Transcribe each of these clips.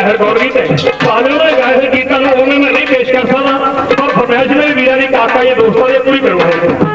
ਹੈ ਗੌਰਵੀ ਤੇ ਫਾਦਰ ਦਾ ਗਾਇਆ ਹੈ ਨੂੰ ਉਹਨਾਂ ਮੈਂ ਨਹੀਂ ਪੇਸ਼ ਕਰ ਸਕਦਾ ਪਰ ਫਰਮਾਇਸ਼ ਮੇਰੇ ਵੀਰਾਂ ਦੀ ਕਾਕਾ ਜੀ ਦੋਸਤਾਂ ਦੇ ਪੂਰੀ ਕਰਵਾਏ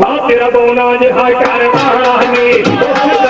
ما تهرا کونا جه ها کر نا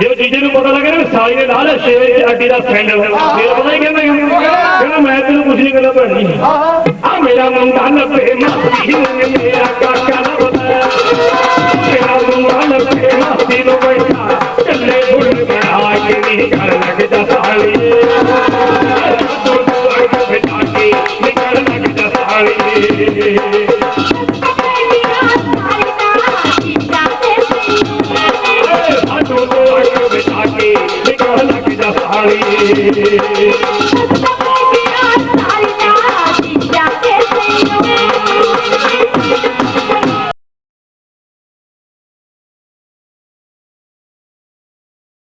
ਜਦੋਂ ਜੀਜੇ ਨੂੰ ਪਤਾ ਲੱਗਿਆ ਨਾ ਸਾਲੀ ਨੇ ਨਾਲ ਸ਼ੇਰ ਚ ਅੱਡੀ ਦਾ ਸੈਂਡਲ ਫਿਰ ਪਤਾ ਹੀ ਕਹਿੰਦਾ ਕਹਿੰਦਾ, ਮੈਂ ਤੈਨੂੰ ਕੁਝ ਨਹੀਂ ਕਹਿੰਦਾ ਭੈਣੀ ਆ ਮੇਰਾ ਮੁੰਡਾ ਲੱਭੇ ਮਾਸੀ ਨੂੰ ਮੇਰਾ ਕਾਕਾ ਲੱਭਦਾ ਮੇਰਾ ਮੁੰਡਾ ਲੱਭੇ ਮਾਸੀ ਨੂੰ ਬੈਠਾ। ਕੱਲੇ ਬੁੱਢ ਬਣਾ ਕੇ ਨਹੀਂ ਕਰ ਲੱਗਦਾ ਸਾਲੀ। ਤੂੰ ਅੱਖ ਬਿਠਾ ਕੇ ਨਿਕਲ ਲੱਗਦਾ ਸਾਲੀ। রে